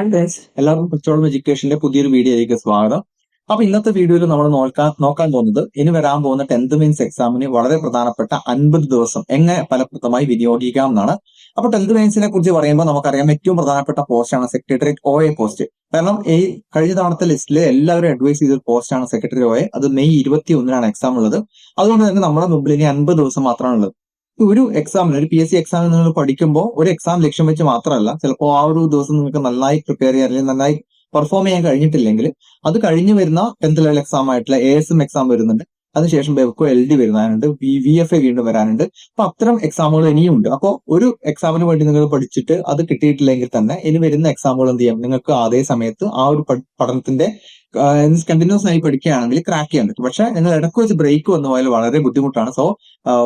എല്ലാവർക്കും കച്ചവടം എഡ്യൂക്കേഷന്റെ പുതിയൊരു വീഡിയോയിലേക്ക് സ്വാഗതം. അപ്പൊ ഇന്നത്തെ വീഡിയോയിൽ നമ്മൾ നോക്കാൻ നോക്കാൻ പോകുന്നത് ഇനി വരാൻ പോകുന്ന ടെൻത്ത് മെയിൻസ് എക്സാമിന് വളരെ പ്രധാനപ്പെട്ട അൻപത് ദിവസം എങ്ങനെ ഫലപ്രദമായി വിനിയോഗിക്കാം എന്നാണ്. അപ്പൊ ടെൻത്ത് മെയിൻസിനെ കുറിച്ച് പറയുമ്പോൾ നമുക്കറിയാം ഏറ്റവും പ്രധാനപ്പെട്ട പോസ്റ്റാണ് സെക്രട്ടേറിയറ്റ് ഒ എ പോസ്റ്റ് കാരണം ഈ കഴിഞ്ഞ തവണത്തെ ലിസ്റ്റിൽ എല്ലാവരും അഡ്വൈസ് ചെയ്ത പോസ്റ്റാണ് സെക്രട്ടറി ഒ എ അത് മെയ് ഇരുപത്തി ഒന്നിനാണ് എക്സാം ഉള്ളത്. അതുകൊണ്ട് തന്നെ നമ്മുടെ മുമ്പിൽ ഇനി അൻപത് ദിവസം മാത്രമാണ് ഉള്ളത് ഒരു എക്സാമിന് ഒരു പി എസ് സി എക്സാമിന് നിങ്ങൾ പഠിക്കുമ്പോൾ ഒരു എക്സാം ലക്ഷ്യം വെച്ച് മാത്രമല്ല ചിലപ്പോൾ ആ ഒരു ദിവസം നിങ്ങൾക്ക് നന്നായി പ്രിപ്പയർ ചെയ്യാൻ അല്ലെങ്കിൽ നന്നായി പെർഫോം ചെയ്യാൻ കഴിഞ്ഞിട്ടില്ലെങ്കിൽ അത് കഴിഞ്ഞു വരുന്ന ടെൻത്ത് ലെവൽ എക്സാം ആയിട്ടുള്ള എ എസ് എം എക്സാം വരുന്നുണ്ട്. അതിനുശേഷം ബെവ്കോ എൽ ഡി വരുന്നുണ്ട് വി എഫ് എ വീണ്ടും വരാനുണ്ട്. അപ്പൊ അത്തരം എക്സാമുകൾ ഇനിയും ഉണ്ട് അപ്പോൾ ഒരു എക്സാമിന് വേണ്ടി നിങ്ങൾ പഠിച്ചിട്ട് അത് കിട്ടിയിട്ടില്ലെങ്കിൽ തന്നെ ഇനി വരുന്ന എക്സാമുകൾ എന്ത് ചെയ്യാം? നിങ്ങൾക്ക് അതേ സമയത്ത് ആ ഒരു പഠനത്തിന്റെ കണ്ടിന്യൂസ് ആയി പഠിക്കുകയാണെങ്കിൽ ക്രാക്ക് ചെയ്യാൻ പറ്റും. പക്ഷെ നിങ്ങൾ ഇടയ്ക്ക് വെച്ച് ബ്രേക്ക് വന്നു പോയാൽ വളരെ ബുദ്ധിമുട്ടാണ്. സോ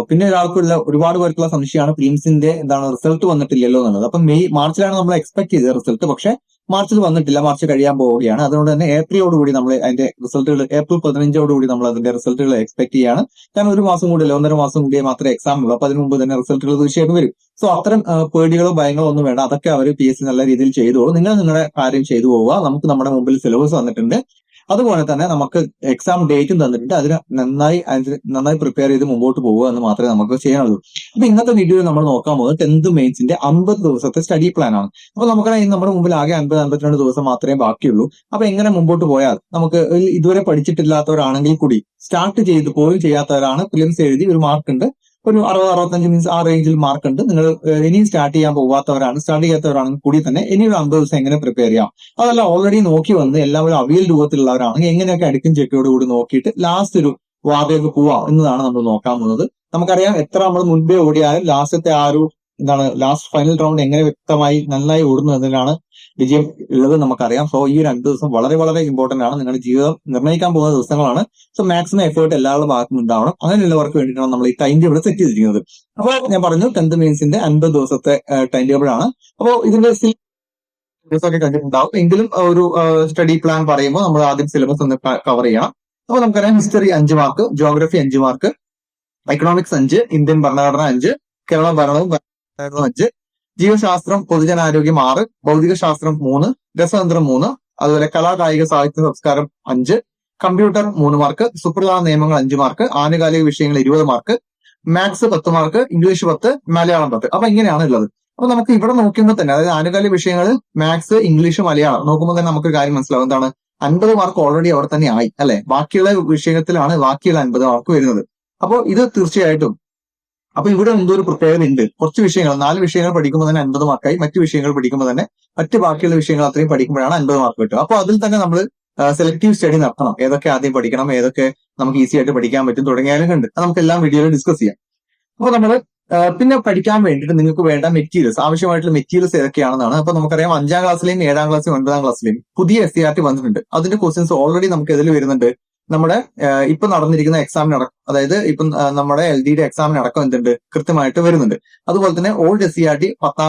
പിന്നെ ഒരാൾക്കുള്ള ഒരുപാട് പേർക്കുള്ള സംശയമാണ്. പ്രീംസിന്റെ എന്താണ് റിസൾട്ട് വന്നിട്ടില്ലല്ലോ എന്നുള്ളത്. അപ്പൊ മെയ് മാർച്ചിലാണ് നമ്മൾ എക്സ്പെക്ട് ചെയ്തത് റിസൾട്ട് പക്ഷെ മാർച്ചിൽ വന്നിട്ടില്ല. മാർച്ച് കഴിയാൻ പോവുകയാണ്. അതുകൊണ്ട് തന്നെ ഏപ്രിലോടുകൂടി നമ്മൾ അതിന്റെ റിസൾട്ടുകൾ ഏപ്രിൽ പതിനഞ്ചോടുകൂടി നമ്മൾ അതിന്റെ റിസൾട്ടുകൾ എക്സ്പെക്ട് ചെയ്യാണ്. കാരണം ഒരു മാസം കൂടി അല്ല ഒന്നര മാസം കൂടിയേ മാത്രമേ എക്സാം ഉള്ളൂ. അപ്പൊ അതിന് മുമ്പ് തന്നെ റിസൾട്ടുകൾ തീർച്ചയായിട്ടും വരും. സോ അത്തരം പേടികളോ ഭയങ്ങളോ ഒന്നും വേണ്ട. അതൊക്കെ അവർ പി എസ് സി നല്ല രീതിയിൽ ചെയ്തോളൂ. നിങ്ങൾ നിങ്ങളുടെ കാര്യം ചെയ്തു പോവുക. നമുക്ക് നമ്മുടെ മുമ്പിൽ സിലബസ് വന്നിട്ടുണ്ട്. അതുപോലെ തന്നെ നമുക്ക് എക്സാം ഡേറ്റും തന്നിട്ടുണ്ട്. അതിന് നന്നായി നന്നായി പ്രിപ്പയർ ചെയ്ത് മുമ്പോട്ട് പോകുക എന്ന് മാത്രമേ നമുക്ക് ചെയ്യാനുള്ളൂ. അപ്പൊ ഇന്നത്തെ വീഡിയോയിൽ നമ്മൾ നോക്കാൻ പോകുന്നത് ടെൻത്ത് മെയിൻസിന്റെ അമ്പത് ദിവസത്തെ സ്റ്റഡി പ്ലാൻ ആണ്. അപ്പൊ നമുക്കറിയാം നമ്മുടെ മുമ്പിൽ ആകെ അൻപത് അൻപത്തിരണ്ട് ദിവസം മാത്രമേ ബാക്കിയുള്ളൂ. അപ്പൊ എങ്ങനെ മുമ്പോട്ട് പോയാൽ നമുക്ക് ഇതുവരെ പഠിച്ചിട്ടില്ലാത്തവരാണെങ്കിൽ കൂടി സ്റ്റാർട്ട് ചെയ്ത് പോലും ചെയ്യാത്തവരാണ്. പ്രിലിംസ് എഴുതി ഒരു മാർക്ക് ഉണ്ട്. ഒരു അറുപത് അറുപത്തഞ്ച് മീൻസ് ആ റേഞ്ചിൽ മാർക്ക് ഉണ്ട്. നിങ്ങൾ ഇനി സ്റ്റാർട്ട് ചെയ്യാൻ പോവാത്തവരാണ് സ്റ്റാർട്ട് ചെയ്യാത്തവരാണെങ്കിൽ കൂടി തന്നെ ഇനി ഒരു അമ്പത് ദിവസം എങ്ങനെ പ്രിപ്പയർ ചെയ്യാം? അതല്ല ഓൾറെഡി നോക്കി വന്ന് എല്ലാം ഒരു അവിയൽ രൂപത്തിലുള്ളവരാണെങ്കിൽ എങ്ങനെയൊക്കെ അടുക്കും ചെക്കോട് കൂടി നോക്കിയിട്ട് ലാസ്റ്റ് ഒരു വാർഡേക്ക് പോവാം എന്നതാണ് നമ്മൾ നോക്കാൻ പോകുന്നത്. നമുക്കറിയാം എത്ര നമ്മൾ മുൻപേ ഓടിയാലും ലാസ്റ്റത്തെ ആ ഒരു എന്താണ് ലാസ്റ്റ് ഫൈനൽ റൗണ്ട് എങ്ങനെ വ്യക്തമായി നന്നായി ഓടുന്നു എന്നതിലാണ് വിജയം ഉള്ളത് നമുക്കറിയാം. സോ ഈ രണ്ട് ദിവസം വളരെ വളരെ ഇമ്പോർട്ടന്റ് ആണ്. നിങ്ങളുടെ ജീവിതം നിർണയിക്കാൻ പോകുന്ന ദിവസങ്ങളാണ്. സോ മാക്സിമം എഫേർട്ട് എല്ലാവരുടെ ഭാഗത്തും ഉണ്ടാവണം. അങ്ങനെയുള്ളവർക്ക് വേണ്ടിയിട്ടാണ് നമ്മൾ ഈ ടൈം ടേബിൾ സെറ്റ് ചെയ്തിരിക്കുന്നത്. അപ്പോൾ ഞാൻ പറഞ്ഞു ടെൻത്ത് മീൻസിന്റെ അൻപത് ദിവസത്തെ ടൈം ടേബിൾ ആണ്. അപ്പോൾ ഇതിന്റെ ഒക്കെ കണ്ടിട്ടുണ്ടാവും. എങ്കിലും ഒരു സ്റ്റഡി പ്ലാൻ പറയുമ്പോൾ നമ്മൾ ആദ്യം സിലബസ് ഒന്ന് കവർ ചെയ്യണം. അപ്പോൾ നമുക്കറിയാം ഹിസ്റ്ററി അഞ്ച് മാർക്ക് ജോഗ്രഫി അഞ്ച് മാർക്ക് എക്കണോമിക്സ് അഞ്ച് ഇന്ത്യൻ ഭരണഘടന അഞ്ച് കേരള ഭരണവും അഞ്ച് ജീവശാസ്ത്രം പൊതുജനാരോഗ്യം ആറ് ഭൗതിക ശാസ്ത്രം മൂന്ന് രസതന്ത്രം മൂന്ന് അതുപോലെ കലാകായിക സാഹിത്യ സംസ്കാരം അഞ്ച് കമ്പ്യൂട്ടർ മൂന്ന് മാർക്ക് സുപ്രധാന നിയമങ്ങൾ അഞ്ച് മാർക്ക് ആനുകാലിക വിഷയങ്ങൾ ഇരുപത് മാർക്ക് മാത്സ് പത്ത് മാർക്ക് ഇംഗ്ലീഷ് പത്ത് മലയാളം പത്ത്. അപ്പൊ ഇങ്ങനെയാണ് ഉള്ളത്. അപ്പൊ നമുക്ക് ഇവിടെ നോക്കുമ്പോൾ തന്നെ അതായത് ആനുകാലിക വിഷയങ്ങൾ മാത്സ് ഇംഗ്ലീഷ് മലയാളം നോക്കുമ്പോൾ തന്നെ നമുക്കൊരു കാര്യം മനസ്സിലാവും. എന്താണ്? അൻപത് മാർക്ക് ഓൾറെഡി അവിടെ തന്നെ ആയി അല്ലെ? ബാക്കിയുള്ള വിഷയത്തിലാണ് ബാക്കിയുള്ള അൻപത് മാർക്ക് വരുന്നത്. അപ്പോൾ ഇത് തീർച്ചയായിട്ടും അപ്പൊ ഇവിടെ എന്തോ ഒരു പ്രത്യേകത ഉണ്ട് കുറച്ച് വിഷയങ്ങൾ നാല് വിഷയങ്ങൾ പഠിക്കുമ്പോൾ തന്നെ അൻപത് മാർക്കായി മറ്റു വിഷയങ്ങൾ പഠിക്കുമ്പോൾ തന്നെ മറ്റ് ബാക്കിയുള്ള വിഷയങ്ങൾ അത്രയും പഠിക്കുമ്പോഴാണ് അൻപത് മാർക്ക് കിട്ടുക. അപ്പൊ അതിൽ തന്നെ നമ്മൾ സെലക്ടീവ് സ്റ്റഡി നടത്തണം. ഏതൊക്കെ ആദ്യം പഠിക്കണം ഏതൊക്കെ നമുക്ക് ഈസി ആയിട്ട് പഠിക്കാൻ പറ്റും തുടങ്ങിയാലും കണ്ട്. നമുക്ക് എല്ലാം വീഡിയോയിൽ ഡിസ്കസ് ചെയ്യാം. അപ്പൊ നമ്മൾ പിന്നെ പഠിക്കാൻ വേണ്ടിയിട്ട് നിങ്ങൾക്ക് വേണ്ട മെറ്റീരിയൽസ് ആവശ്യമായിട്ടുള്ള മെറ്റീരിയൽസ് ഏതൊക്കെയാണെന്നാണ്. അപ്പൊ നമുക്കറിയാം അഞ്ചാം ക്ലാസ്സിലെയും ഏഴാം ക്ലാസ്സിലെയും ഒൻപതാം ക്ലാസ്സിലെയും പുതിയ എസ് സി ആർ ടി വന്നിട്ടുണ്ട്. അതിന്റെ ക്വസ്റ്റ്യൻസ് ഓൾറെഡി നമുക്ക് ഇതിൽ വരുന്നുണ്ട്. നമ്മുടെ ഇപ്പൊ നടന്നിരിക്കുന്ന എക്സാമിനടക്കം അതായത് ഇപ്പം നമ്മുടെ എൽ ഡിയുടെ എക്സാമിനടക്കം എന്തുണ്ട്? കൃത്യമായിട്ട് വരുന്നുണ്ട്. അതുപോലെ തന്നെ old S C R T പത്ത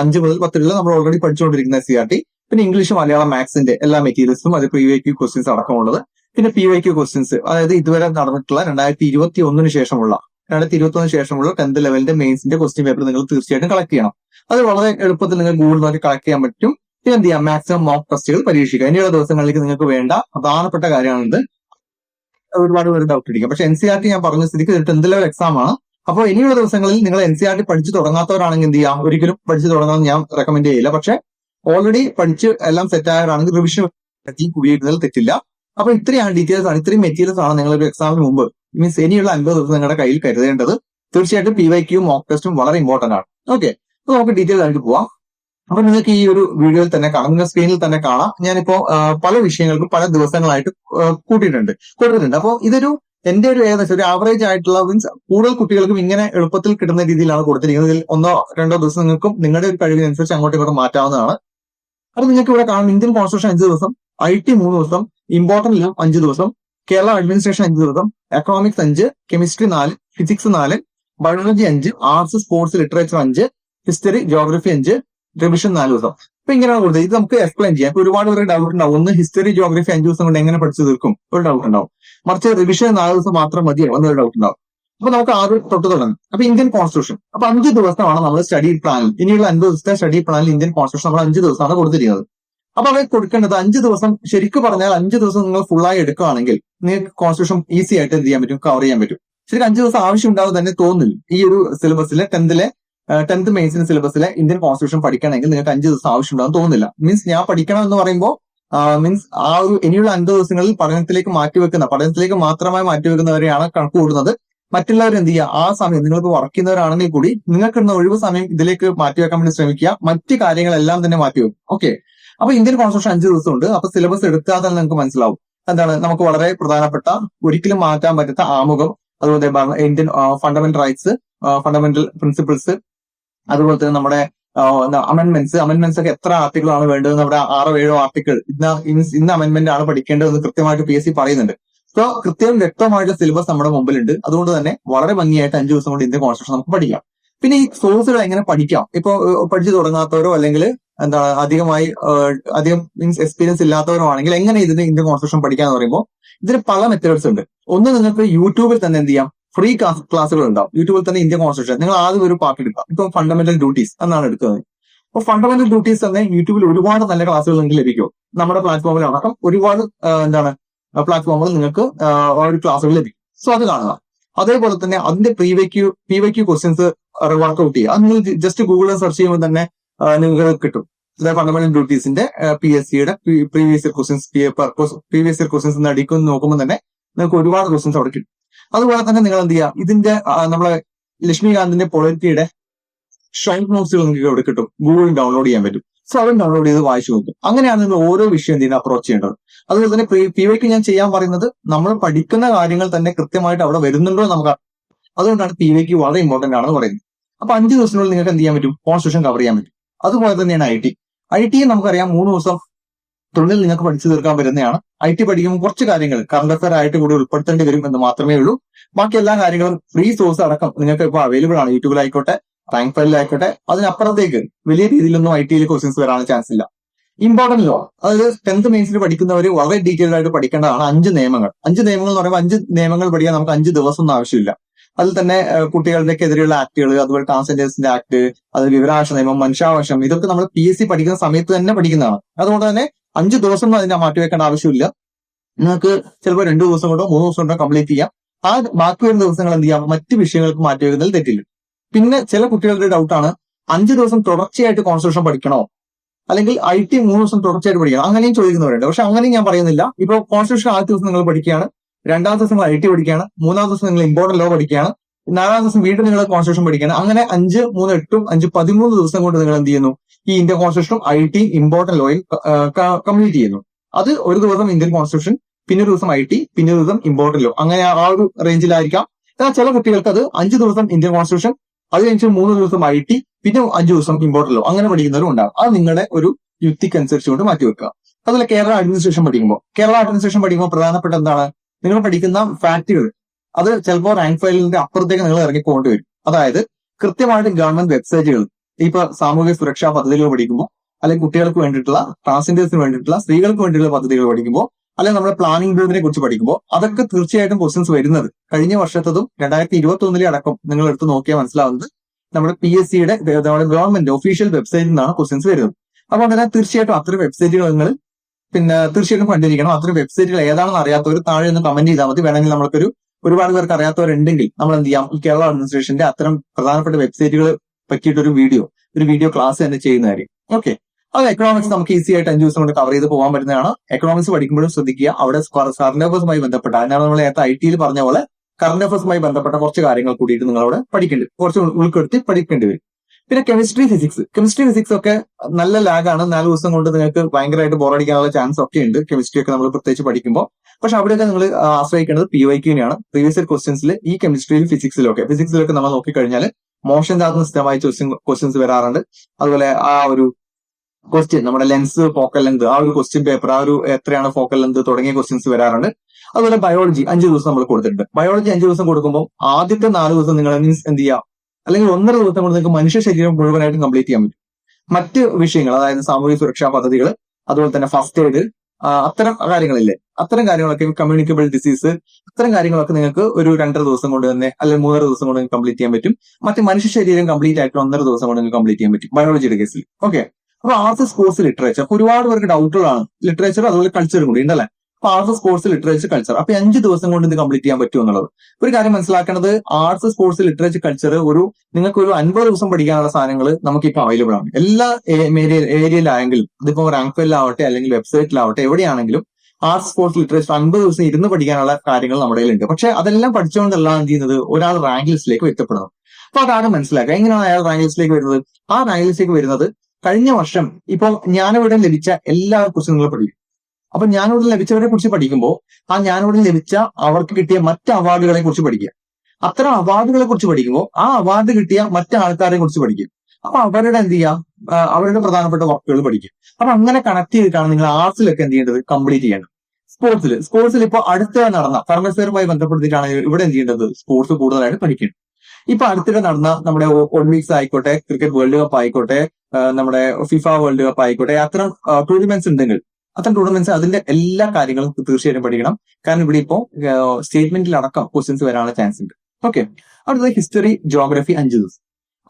അഞ്ച് മുതൽ പത്തിലുള്ള നമ്മൾ ഓൾറെഡി പഠിച്ചുകൊണ്ടിരിക്കുന്ന എസ് സി ആർ ടി പിന്നെ ഇംഗ്ലീഷ് മലയാളം മാത്സിന്റെ എല്ലാ മെറ്റീരിയൽസും അത് പി വൈ ക്യൂ ക്വസ്റ്റ്യൻസ് അടക്കമുള്ളത്. പിന്നെ പി വൈ ക്യൂ ക്വസ്റ്റ്യൻസ് അതായത് ഇതുവരെ നടന്നിട്ടുള്ള രണ്ടായിരത്തി ഇരുപത്തി ഒന്നിന് ശേഷമുള്ള രണ്ടായിരത്തി ഇരുപത്തി ഒന്നിന് ശേഷമുള്ള ടെൻത്ത് ലെവലിന്റെ മെയിൻസിന്റെ ക്വസ്റ്റ്യൻ പേപ്പർ നിങ്ങൾ തീർച്ചയായിട്ടും കളക്ട് ചെയ്യണം. അത് വളരെ എളുപ്പത്തിൽ നിങ്ങൾ ഗൂഗിൾ നോക്കി കളക്ട് ചെയ്യാൻ പറ്റും. പിന്നെ എന്ത് ചെയ്യാം? മാക്സിമം മോക്ക് ടെസ്റ്റുകൾ പരീക്ഷിക്കുക ഇനിയുള്ള ദിവസങ്ങളിലേക്ക് നിങ്ങൾക്ക് വേണ്ട പ്രധാനപ്പെട്ട കാര്യമാണിത്. ഒരുപാട് പേര് ഡൗട്ട് അടിക്കും. പക്ഷെ എൻ സി ആർ ടി ഞാൻ പറഞ്ഞ സ്ഥിതിക്ക് ടെൻത്ത് ലെവൽ എക്സാം ആണ്? അപ്പോൾ ഇനിയുള്ള ദിവസങ്ങളിൽ നിങ്ങൾ എൻ സി ആർ ടി പഠിച്ചു തുടങ്ങാത്തവരാണെങ്കിൽ എന്ത് ചെയ്യാം? ഒരിക്കലും പഠിച്ചു തുടങ്ങാൻ ഞാൻ റെക്കമെൻഡ് ചെയ്യില്ല. പക്ഷെ ഓൾറെഡി പഠിച്ച് എല്ലാം സെറ്റ് ആയവരാണെങ്കിൽ റിവിഷൻ ഉപയോഗിക്കുന്നതിൽ തെറ്റില്ല. അപ്പൊ ഇത്രയാണ് ഡീറ്റെയിൽസ് ആണ്. ഇത്രയും മെറ്റീരിയൽസ് ആണ് നിങ്ങൾ ഒരു എക്സാമിന് മുമ്പ്. മീൻസ് ഇനിയുള്ള അൻപത് ദിവസം നിങ്ങളുടെ കയ്യിൽ കരുതേണ്ടത് തീർച്ചയായിട്ടും പി വൈ ക്യൂ മോക്ക് ടെസ്റ്റും വളരെ ഇമ്പോർട്ടന്റ് ആണ്. ഓക്കെ അപ്പൊ നമുക്ക് ഡീറ്റെയിൽസ് ആയിട്ട് പോവാം. അപ്പൊ നിങ്ങൾക്ക് ഈ ഒരു വീഡിയോയിൽ തന്നെ കാണാം. നിങ്ങൾ സ്ക്രീനിൽ തന്നെ കാണാം. ഞാനിപ്പോ പല വിഷയങ്ങൾക്കും പല ദിവസങ്ങളായിട്ട് കൂട്ടിയിട്ടുണ്ട് കൊടുത്തിട്ടുണ്ട് അപ്പോൾ ഇതൊരു എന്റെ ഒരു ഏകദേശം ഒരു ആവറേജ് ആയിട്ടുള്ള മീൻസ് കൂടുതൽ കുട്ടികൾക്കും ഇങ്ങനെ എളുപ്പത്തിൽ കിട്ടുന്ന രീതിയിലാണ് കൊടുത്തിരിക്കുന്നത്. ഇതിൽ ഒന്നോ രണ്ടോ ദിവസം നിങ്ങൾക്കും നിങ്ങളുടെ ഒരു കഴിവിനനുസരിച്ച് അങ്ങോട്ടും ഇങ്ങോട്ടും മാറ്റാവുന്നതാണ്. അപ്പൊ നിങ്ങൾക്ക് ഇവിടെ കാണാം. ഇന്ത്യൻ കോൺസ്റ്റിറ്റ്യൂഷൻ അഞ്ച് ദിവസം ഐ ടി മൂന്ന് ദിവസം ഇമ്പോർട്ടന്റ് ലോ അഞ്ച് ദിവസം കേരള അഡ്മിനിസ്ട്രേഷൻ അഞ്ച് ദിവസം എക്കണോമിക്സ് അഞ്ച് കെമിസ്ട്രി നാല് ഫിസിക്സ് നാല് ബയോളജി അഞ്ച് ആർട്സ് സ്പോർട്സ് ലിറ്ററേച്ചർ അഞ്ച് ഹിസ്റ്ററി ജോഗ്രഫി അഞ്ച് റിവിഷൻ നാല് ദിവസം. അപ്പൊ ഇങ്ങനെയാണ് കൊടുത്തത് ഇത് നമുക്ക് എക്സ്പ്ലെയിൻ ചെയ്യാം. ഒരുപാട് പേര് ഡൗട്ട് ഉണ്ടാവും. ഒന്ന് ഹിസ്റ്ററി ജോഗ്രഫി അഞ്ച് ദിവസം കൊണ്ട് എങ്ങനെ പഠിച്ചു തീർക്കും? ഒരു ഡൗട്ട് ഉണ്ടാവും. മറിച്ച് റിവിഷൻ നാല് ദിവസം മാത്രം മതി. ഒരു ഡൗട്ട് ഉണ്ടാവും. അപ്പൊ നമുക്ക് ആദ്യം തൊട്ട് തുടങ്ങും. അപ്പൊ ഇന്ത്യൻ കോൺസ്റ്റിറ്റ്യൂഷൻ അപ്പൊ അഞ്ച് ദിവസമാണ് നമ്മൾ സ്റ്റഡി പ്ലാനിൽ ഇനിയുള്ള അഞ്ച് ദിവസത്തെ സ്റ്റഡി പ്ലാനിൽ ഇന്ത്യൻ കോൺസ്റ്റിറ്റ്യൂഷൻ നമ്മൾ അഞ്ച് ദിവസമാണ് കൊടുത്തിരിക്കുന്നത്. അപ്പൊ അവർ കൊടുക്കേണ്ടത് അഞ്ച് ദിവസം ശരിക്കും പറഞ്ഞാൽ അഞ്ച് ദിവസം നിങ്ങൾ ഫുള്ളായി എടുക്കുകയാണെങ്കിൽ നിങ്ങൾക്ക് കോൺസ്റ്റിറ്റ്യൂഷൻ ഈസി ആയിട്ട് എന്ത് ചെയ്യാൻ പറ്റും? കവർ ചെയ്യാൻ പറ്റും. ശരിക്കും അഞ്ച് ദിവസം ആവശ്യം ഉണ്ടാവും തന്നെ തോന്നില്ല ഈ ഒരു സിലബസിലെ ടെൻത്തിലെ ടെൻത്ത് മെയിൻസിന് സിലബസിലെ ഇന്ത്യൻ കോൺസ്റ്റിറ്റ്യൂഷൻ പഠിക്കണമെങ്കിൽ നിങ്ങൾക്ക് അഞ്ച് ദിവസം ആവശ്യം ഉണ്ടാവും തോന്നുന്നില്ല. മീൻസ് ഞാൻ പഠിക്കണം എന്ന് പറയുമ്പോൾ മീൻസ് ആ ഒരു ഇനിയുള്ള അഞ്ച് ദിവസങ്ങളിൽ പഠനത്തിലേക്ക് മാറ്റിവെക്കുന്ന പഠനത്തിലേക്ക് മാത്രമായി മാറ്റിവെക്കുന്നവരെയാണ് കണക്ക് കൂടുന്നത് മറ്റുള്ളവർ എന്ത് ചെയ്യുക? ആ സമയം നിങ്ങൾക്ക് വർക്ക് ചെയ്യുന്നവരാണെങ്കിൽ കൂടി നിങ്ങൾക്ക് ഇന്ന് ഒഴിവ് സമയം ഇതിലേക്ക് മാറ്റിവെക്കാൻ വേണ്ടി ശ്രമിക്കുക. മറ്റു കാര്യങ്ങളെല്ലാം തന്നെ മാറ്റിവെക്കും. ഓക്കെ അപ്പൊ ഇന്ത്യൻ കോൺസ്റ്റിറ്റ്യൂഷൻ അഞ്ച് ദിവസമുണ്ട്. അപ്പൊ സിലബസ് എടുത്താൽ തന്നെ നിങ്ങൾക്ക് മനസ്സിലാവും. എന്താണ്? നമുക്ക് വളരെ പ്രധാനപ്പെട്ട ഒരിക്കലും മാറ്റാൻ പറ്റാത്ത ആമുഖം. അതുപോലെ Indian fundamental rights fundamental principles അതുപോലെ തന്നെ നമ്മുടെ അമെന്റ്മെന്റ്സ് അമെന്റ്മെന്റ്സ് ഒക്കെ എത്ര ആർട്ടിക്കിളാണ് വേണ്ടത്? നമ്മുടെ ആറോ ഏഴോ ആർട്ടിക്കിൾ ഇന്ന ഇന്ന് ഇന്ന അമെന്റ്മെന്റ് ആണ് പഠിക്കേണ്ടതെന്ന് കൃത്യമായിട്ട് പി എസ് സി പറയുന്നുണ്ട്. സോ കൃത്യം വ്യക്തമായിട്ട് സിലബസ് നമ്മുടെ മുമ്പിലുണ്ട്. അതുകൊണ്ട് തന്നെ വളരെ ഭംഗിയായിട്ട് അഞ്ചു ദിവസം കൊണ്ട് ഇന്ത്യൻ കോൺസ്റ്റിറ്റ്യൂഷൻ നമുക്ക് പഠിക്കാം. പിന്നെ ഈ സോഴ്സുകൾ എങ്ങനെ പഠിക്കാം? ഇപ്പൊ പഠിച്ചു തുടങ്ങാത്തവരോ അല്ലെങ്കിൽ എന്താ അധികമായി അധികം മീൻസ് എക്സ്പീരിയൻസ് ഇല്ലാത്തവരോ ആണെങ്കിൽ എങ്ങനെ ഇതിന് ഇന്ത്യൻ കോൺസ്റ്റിറ്റ്യൂഷൻ പഠിക്കാന്ന് പറയുമ്പോൾ ഇതിന് പല മെത്തേഡ്സ് ഉണ്ട്. ഒന്ന് നിങ്ങൾക്ക് യൂട്യൂബിൽ തന്നെ എന്ത് ചെയ്യാം? ഫ്രീ ക്ലാസ്സുകൾ ഉണ്ടാവും യൂട്യൂബിൽ തന്നെ ഇന്ത്യൻ കോൺസ്റ്റിറ്റ്യൂഷൻ നിങ്ങൾ ആദ്യം ഒരു പാർട്ട് എടുക്കാം ഇപ്പം ഫണ്ടമെന്റൽ ഡ്യൂട്ടീസ് എന്നാണ് എടുക്കുന്നത്. അപ്പൊ ഫണ്ടമെന്റൽ ഡ്യൂട്ടീസ് തന്നെ യൂട്യൂബിൽ ഒരുപാട് നല്ല ക്ലാസ്സുകൾ നിങ്ങൾക്ക് ലഭിക്കും. നമ്മുടെ പ്ലാറ്റ്ഫോമിൽ അടക്കം ഒരുപാട് എന്താണ് പ്ലാറ്റ്ഫോമുകൾ നിങ്ങൾക്ക് ഒരു ക്ലാസ്സുകൾ ലഭിക്കും. സോ അത് കാണുക. അതേപോലെ തന്നെ അതിന്റെ പ്രീവൈക്യൂ P Y Q questions work out ചെയ്യുക. അത് നിങ്ങൾ ജസ്റ്റ് ഗൂഗിളിൽ സെർച്ച് ചെയ്യുമ്പോൾ തന്നെ നിങ്ങൾക്ക് കിട്ടും. ഫണ്ടമെന്റൽ ഡ്യൂട്ടീസിന്റെ പി എസ് സിയുടെ previous year questions previous year questions എന്ന് നോക്കുമ്പോൾ തന്നെ നിങ്ങൾക്ക് ഒരുപാട് ക്വസ്റ്റ്യൻസ് അവിടെ കിട്ടും. അതുപോലെ തന്നെ നിങ്ങൾ എന്ത് ചെയ്യുക? ഇതിന്റെ നമ്മളെ ലക്ഷ്മികാന്തിന്റെ പൊളിറ്റിയുടെ ഷോർട്ട് നോട്ട്സുകൾ നിങ്ങൾക്ക് ഇവിടെ കിട്ടും. ഗൂഗിളിൽ ഡൗൺലോഡ് ചെയ്യാൻ പറ്റും. സോ അതും ഡൗൺലോഡ് ചെയ്ത് വായിച്ചു നോക്കും. അങ്ങനെയാണ് നിങ്ങൾ ഓരോ വിഷയം എന്ത് അപ്രോച്ച് ചെയ്യേണ്ടത്? അതുപോലെ തന്നെ പി വൈക്ക് ഞാൻ ചെയ്യാൻ പറയുന്നത് നമ്മൾ പഠിക്കുന്ന കാര്യങ്ങൾ തന്നെ കൃത്യമായിട്ട് അവിടെ വരുന്നുണ്ടോ നമുക്ക് അതുകൊണ്ടാണ് പി വൈക്ക് വളരെ ഇമ്പോർട്ടന്റ് ആണെന്ന് പറയുന്നത്. അപ്പൊ അഞ്ച് ദിവസത്തിനുള്ളിൽ നിങ്ങൾക്ക് എന്ത് ചെയ്യാൻ പറ്റും? കോൺസ്റ്റിറ്റ്യൂഷൻ കവർ ചെയ്യാൻ പറ്റും. അതുപോലെ തന്നെയാണ് ഐ ടി ഐ ടി നമുക്കറിയാം മൂന്ന് ദിവസം തൊഴിൽ നിങ്ങൾക്ക് പഠിച്ചു തീർക്കാൻ വരുന്നതാണ്. ഐ ടി പഠിക്കുമ്പോൾ കുറച്ച് കാര്യങ്ങൾ കറണ്ട് അഫയർ ആയിട്ട് കൂടി ഉൾപ്പെടുത്തേണ്ടി വരും എന്ന് മാത്രമേ ഉള്ളൂ. ബാക്കി എല്ലാ കാര്യങ്ങളും ഫ്രീ സോഴ്സ് അടക്കം നിങ്ങൾക്ക് ഇപ്പോൾ അവൈലബിൾ ആണ്. യൂട്യൂബിൽ യൂട്യൂബിലായിക്കോട്ടെ റാങ്ക് ഫയലിലായിക്കോട്ടെ അതിനപ്പുറത്തേക്ക് വലിയ രീതിയിലൊന്നും ഐ ടിയിൽ ക്വസ്റ്റ്യൻസ് വരാനുള്ള ചാൻസ് ഇല്ല. ഇമ്പോർട്ടന്റ് ലോ അതായത് ടെൻത്ത് മെയിൻസിൽ പഠിക്കുന്നവർ വളരെ ഡീറ്റെയിൽഡ് ആയിട്ട് പഠിക്കേണ്ടതാണ് അഞ്ച് നിയമങ്ങൾ. അഞ്ച് നിയമങ്ങൾ എന്ന് പറയുമ്പോൾ അഞ്ച് നിയമങ്ങൾ പഠിക്കാൻ നമുക്ക് അഞ്ച് ദിവസം ഒന്നും ആവശ്യമില്ല. അതിൽ തന്നെ കുട്ടികളുടെക്കെതിരെയുള്ള ആക്ടുകൾ അതുപോലെ ട്രാൻസ്ജെൻഡേഴ്സിന്റെ ആക്ട് അത് വിവരാവകാശ നിയമം മനുഷ്യാവകാശം ഇതൊക്കെ നമ്മൾ പി എസ് സി പഠിക്കുന്ന സമയത്ത് തന്നെ പഠിക്കുന്നതാണ്. അതുകൊണ്ട് തന്നെ അഞ്ച് ദിവസം അതിനെ മാറ്റിവെക്കേണ്ട ആവശ്യമില്ല. നിങ്ങൾക്ക് ചിലപ്പോൾ രണ്ടു ദിവസം കൊണ്ടോ മൂന്ന് ദിവസം കൊണ്ടോ കംപ്ലീറ്റ് ചെയ്യാം. ആ ബാക്കി വരുന്ന ദിവസങ്ങൾ എന്ത് ചെയ്യാം? മറ്റു വിഷയങ്ങൾക്ക് മാറ്റിവെക്കുന്നതിൽ തെറ്റില്ല. പിന്നെ ചില കുട്ടികളുടെ ഡൗട്ടാണ് അഞ്ച് ദിവസം തുടർച്ചയായിട്ട് കോൺസ്റ്റിറ്റ്യൂഷൻ പഠിക്കണോ? അല്ലെങ്കിൽ ഐ ടി മൂന്ന് ദിവസം തുടർച്ചയായിട്ട് പഠിക്കണം? അങ്ങനെയും ചോദിക്കുന്നവരുണ്ട്. പക്ഷെ അങ്ങനെയും ഞാൻ പറയുന്നില്ല. ഇപ്പോൾ കോൺസ്റ്റിറ്റ്യൂഷൻ ആദ്യ ദിവസം നിങ്ങൾ പഠിക്കുകയാണ് രണ്ടാം ദിവസം ഐ ടി പഠിക്കുകയാണ്. മൂന്നാം ദിവസം നിങ്ങൾ ഇമ്പോർട്ടന്റ് ലോ പഠിക്കുകയാണ്. നാലാം ദിവസം വീണ്ടും നിങ്ങൾ കോൺസ്റ്റിറ്റ്യൂഷൻ പഠിക്കുകയാണ്. അങ്ങനെ അഞ്ച് മൂന്ന് എട്ടും അഞ്ച് പതിമൂന്ന് ദിവസം കൊണ്ട് നിങ്ങൾ എന്ത് ചെയ്യുന്നു? ഈ ഇന്ത്യൻ കോൺസ്റ്റിറ്റ്യൂഷനും ഐ ടി ഇമ്പോർട്ടന്റ് ലോയും കംപ്ലീറ്റ് ചെയ്യുന്നു. അത് ഒരു ദിവസം ഇന്ത്യൻ കോൺസ്റ്റിറ്റ്യൂഷൻ പിന്നെ ഒരു ദിവസം ഐ ടി പിന്നെ ഒരു ദിവസം ഇമ്പോർട്ടന്റ് ലോ അങ്ങനെ ആ ഒരു റേഞ്ചിലായിരിക്കാം എന്നാൽ ചില കുട്ടികൾക്ക് അത് അഞ്ച് ദിവസം ഇന്ത്യൻ കോൺസ്റ്റിറ്റ്യൂഷൻ അത് കഴിഞ്ഞ് മൂന്ന് ദിവസം ഐ ടി പിന്നെ അഞ്ച് ദിവസം ഇമ്പോർട്ടന്റ് ലോ അങ്ങനെ പഠിക്കുന്നവരും ഉണ്ടാകും. അത് നിങ്ങളുടെ ഒരു യുക്തിക്കനുസരിച്ചുകൊണ്ട് മാറ്റി വെക്കുക അതുപോലെ കേരള അഡ്മിനിസ്ട്രേഷൻ പഠിക്കുമ്പോൾ. കേരള അഡ്മിനിസ്ട്രേഷൻ പഠിക്കുമ്പോൾ പ്രധാനപ്പെട്ട എന്താണ്? നിങ്ങൾ പഠിക്കുന്ന ഫാക്ടുകൾ അത് ചിലപ്പോൾ റാങ്ക് ഫയലിന്റെ അപ്പുറത്തേക്ക് നിങ്ങൾ ഇറങ്ങി പോകേണ്ടി വരും. അതായത് കൃത്യമായിട്ട് ഗവൺമെന്റ് വെബ്സൈറ്റുകൾ ഇപ്പൊ സാമൂഹിക സുരക്ഷാ പദ്ധതികൾ പഠിക്കുമ്പോൾ അല്ലെങ്കിൽ കുട്ടികൾക്ക് വേണ്ടിയിട്ടുള്ള ട്രാൻസ്ജെൻഡേഴ്സിന് വേണ്ടിയിട്ടുള്ള സ്ത്രീകൾക്ക് വേണ്ടിയിട്ടുള്ള പദ്ധതികൾ പഠിക്കുമ്പോൾ അല്ലെങ്കിൽ നമ്മുടെ പ്ലാനിംഗ് ബോർഡിനെ കുറിച്ച് പഠിക്കുമ്പോൾ അതൊക്കെ തീർച്ചയായിട്ടും ക്വസ്റ്റ്യൻസ് വരുന്നത്. കഴിഞ്ഞ വർഷത്തതും രണ്ടായിരത്തി ഇരുപത്തി ഒന്നിലെ അടക്കം നിങ്ങൾ എടുത്ത് നോക്കിയാൽ മനസ്സിലാവുന്നത് നമ്മുടെ പി എസ് സിയുടെ നമ്മുടെ ഗവൺമെന്റ് ഒഫീഷ്യൽ വെബ്സൈറ്റിൽ നിന്നാണ് ക്വസ്റ്റ്യൻസ് വരുന്നത്. അപ്പോൾ അങ്ങനെ തീർച്ചയായിട്ടും അത്തരം വെബ്സൈറ്റുകൾ നിങ്ങൾ പിന്നെ തീർച്ചയായിട്ടും കണ്ടിരിക്കണം അത്തരം വെബ്സൈറ്റുകൾ ഏതാണെന്ന് അറിയാത്തവർ താഴെ ഒന്ന് കമന്റ് ചെയ്താൽ മതി. വേണമെങ്കിൽ നമുക്കൊരു ഒരുപാട് പേർക്ക് അറിയാത്തവരുണ്ടെങ്കിൽ നമ്മൾ എന്ത് ചെയ്യാം? കേരള അഡ്മിനിസ്ട്രേഷന്റെ അത്തരം പ്രധാനപ്പെട്ട വെബ്സൈറ്റുകൾ പറ്റിയിട്ട് ഒരു വീഡിയോ ഒരു വീഡിയോ ക്ലാസ് തന്നെ ചെയ്യുന്നതായിരിക്കും ഓക്കെ അത് എക്കണോമിക്സ് നമുക്ക് ഈസി ആയിട്ട് അഞ്ച് ദിവസം കൊണ്ട് കവർ ചെയ്ത് പോകാൻ പറ്റുന്നതാണ്. എക്കണോമിക്സ് പഠിക്കുമ്പോഴും ശ്രദ്ധിക്കുക. അവിടെ കറണ്ട് ബന്ധപ്പെട്ട അതിനാണ് നമ്മൾ നേരത്തെ ഐ ടിയിൽ പറഞ്ഞ പോലെ കറണ്ട് അഫേഴ്സുമായി ബന്ധപ്പെട്ട കുറച്ച് കാര്യങ്ങൾ കൂടിയിട്ട് നിങ്ങളവിടെ പഠിക്കേണ്ടി കുറച്ച് ഉൾപ്പെടുത്തി പഠിക്കേണ്ടി വരും. പിന്നെ കെമിസ്ട്രി ഫിസിക്സ് കെമിസ്ട്രി ഫിസിക്സ് ഒക്കെ നല്ല ലാഗാണ് നാല് ദിവസം കൊണ്ട് നിങ്ങൾക്ക് ഭയങ്കരമായിട്ട് ബോറടിക്കാനുള്ള ചാൻസ് ഒക്കെ ഉണ്ട്. കെമിസ്ട്രി ഒക്കെ നമ്മൾ പ്രത്യേകിച്ച് പഠിക്കുമ്പോൾ പക്ഷെ അവിടെയൊക്കെ നിങ്ങൾ ആശ്രയിക്കേണ്ടത് പി വൈ ക്യൂനെയാണ് പ്രീവിയസ് ക്വസ്റ്റ്യൻസിൽ ഈ കെമിസ്ട്രിയിൽ ഫിസിക്സിലൊക്കെ ഫിസിക്സിലൊക്കെ നമ്മൾ നോക്കിക്കഴിഞ്ഞാൽ മോഷൻ ചാർജ് സ്ഥിരമായി ക്വസ്റ്റ്യൻസ് വരാറുണ്ട്. അതുപോലെ ആ ഒരു ക്വസ്റ്റ്യൻ നമ്മുടെ ലെൻസ് ഫോക്കൽ ലെന്ത് ആ ഒരു ക്വസ്റ്റ്യൻ പേപ്പർ ആ ഒരു എത്രയാണ് ഫോക്കൽ ലെന്ത് തുടങ്ങിയ ക്വസ്റ്റ്യൻസ് വരാറുണ്ട്. അതുപോലെ ബയോളജി അഞ്ച് ദിവസം നമ്മൾ കൊടുത്തിട്ടുണ്ട്. ബയോളജി അഞ്ച് ദിവസം കൊടുക്കുമ്പോൾ ആദ്യത്തെ നാല് ദിവസം നിങ്ങൾ എന്ത് ചെയ്യുക അല്ലെങ്കിൽ ഒന്നര ദിവസം കൊണ്ട് നിങ്ങൾക്ക് മനുഷ്യ ശരീരം മുഴുവനായിട്ടും കംപ്ലീറ്റ് ചെയ്യാൻ പറ്റും. മറ്റ് വിഷയങ്ങൾ അതായത് സാമൂഹിക സുരക്ഷാ പദ്ധതികൾ അതുപോലെ തന്നെ ഫസ്റ്റ് എയ്ഡ് അത്തരം കാര്യങ്ങളില്ലേ? അത്തരം കാര്യങ്ങളൊക്കെ കമ്മ്യൂണിക്കബിൾ ഡിസീസ് അത്തരം കാര്യങ്ങളൊക്കെ നിങ്ങൾക്ക് ഒരു രണ്ടര ദിവസം കൊണ്ട് തന്നെ അല്ലെങ്കിൽ മൂന്നര ദിവസം കൊണ്ട് കംപ്ലീറ്റ് ചെയ്യാൻ പറ്റും. മറ്റ് മനുഷ്യ ശരീരം കംപ്ലീറ്റ് ആയിട്ട് ഒന്നര ദിവസം കൊണ്ട് നിങ്ങൾക്ക് കംപ്ലീറ്റ് ചെയ്യാൻ പറ്റും. ബയോളജിയുടെ കേസിൽ ഓക്കെ അപ്പൊ ആർട്സ് സ്പോർട്സ് ലിറ്ററേച്ചർ ഒരുപാട് പേർക്ക് ഡൗട്ടുകളാണ് ലിറ്ററേച്ചർ അതുപോലെ കൾച്ചറും കൂടി ഉണ്ടല്ലേ ആർട്സ് സ്പോർട്സ് ലിറ്ററേച്ചർ കൾച്ചർ അപ്പൊ അഞ്ച് ദിവസം കൊണ്ട് ഇത് കംപ്ലീറ്റ് ചെയ്യാൻ പറ്റുമോ എന്നുള്ളത്? ഒരു കാര്യം മനസ്സിലാക്കേണ്ടത് ആർട്സ് സ്പോർട്സ് ലിറ്ററേച്ചർ കൾച്ചർ ഒരു നിങ്ങൾക്ക് ഒരു അൻപത് ദിവസം പഠിക്കാനുള്ള സാധനങ്ങൾ നമുക്ക് ഇപ്പൊ അവൈലബിൾ ആണ്. എല്ലാ ഏരിയയിലായെങ്കിലും ഇതിപ്പോ റാങ്ക് ഫെയിലാവട്ടെ അല്ലെങ്കിൽ വെബ്സൈറ്റിലാവട്ടെ എവിടെയാണെങ്കിലും ആർട്സ് സ്പോർട്സ് ലിറ്ററേച്ചർ അൻപത് ദിവസം ഇരുന്ന് പഠിക്കാനുള്ള കാര്യങ്ങൾ നമ്മുടെ കയ്യിലുണ്ട്. പക്ഷെ അതെല്ലാം പഠിച്ചുകൊണ്ടല്ല എന്ത് ചെയ്യുന്നത്? ഒരാൾ റാങ്ക് ലിസ്റ്റിലേക്ക് എത്തപ്പെടുന്നത് അപ്പൊ അതാണ് മനസ്സിലാക്കുക. എങ്ങനെയാണ് അയാൾ റാങ്ക് ലിസ്റ്റിലേക്ക് വരുന്നത്? ആ റാങ്ക് ലിസ്റ്റിലേക്ക് വരുന്നത് കഴിഞ്ഞ വർഷം ഇപ്പൊ ജ്ഞാനപീഠം ലഭിച്ച എല്ലാ നിങ്ങൾ പഠിക്കും. അപ്പൊ ജ്ഞാനപീഠം ലഭിച്ചവരെ കുറിച്ച് പഠിക്കുമ്പോൾ ആ ജ്ഞാനപീഠം ലഭിച്ച അവർക്ക് കിട്ടിയ മറ്റ് അവാർഡുകളെ കുറിച്ച് പഠിക്കുക. അത്തരം അവാർഡുകളെ കുറിച്ച് പഠിക്കുമ്പോൾ ആ അവാർഡ് കിട്ടിയ മറ്റ് ആൾക്കാരെ കുറിച്ച് പഠിക്കും അപ്പൊ അവരുടെ എന്ത് ചെയ്യാം? അവരുടെ പ്രധാനപ്പെട്ട വർക്കുകൾ പഠിക്കും അപ്പൊ അങ്ങനെ കണക്ട് ചെയ്തിട്ടാണ് നിങ്ങൾ ആർട്സിലൊക്കെ എന്ത് ചെയ്യേണ്ടത്? കംപ്ലീറ്റ് ചെയ്യേണ്ടത്. സ്പോർട്സിൽ സ്പോർട്സിൽ ഇപ്പൊ അടുത്ത നടന്ന ഫർമസറുമായി ബന്ധപ്പെടുത്തിയിട്ടാണ് ഇവിടെ എന്ത് ചെയ്യേണ്ടത്? സ്പോർട്സ് കൂടുതലായിട്ട് പഠിക്കുന്നത്. ഇപ്പൊ അടുത്തിടെ നടന്ന നമ്മുടെ ഒളിമ്പിക്സ് ആയിക്കോട്ടെ ക്രിക്കറ്റ് വേൾഡ് കപ്പ് ആയിക്കോട്ടെ നമ്മുടെ ഫിഫ വേൾഡ് കപ്പ് ആയിക്കോട്ടെ അത്തരം ടൂർണമെന്റ്സ് ഉണ്ടെങ്കിൽ അത്തരം ടൂർണമെന്റ്സ് അതിന്റെ എല്ലാ കാര്യങ്ങളും തീർച്ചയായിട്ടും പഠിക്കണം. കാരണം ഇവിടെ ഇപ്പോ സ്റ്റേറ്റ്മെന്റിൽ അടക്കം ക്വസ്റ്റ്യൻസ് വരാനുള്ള ചാൻസ് ഉണ്ട്. ഓക്കെ അടുത്തത് ഹിസ്റ്ററി ജോഗ്രഫി അഞ്ച് ദിവസം.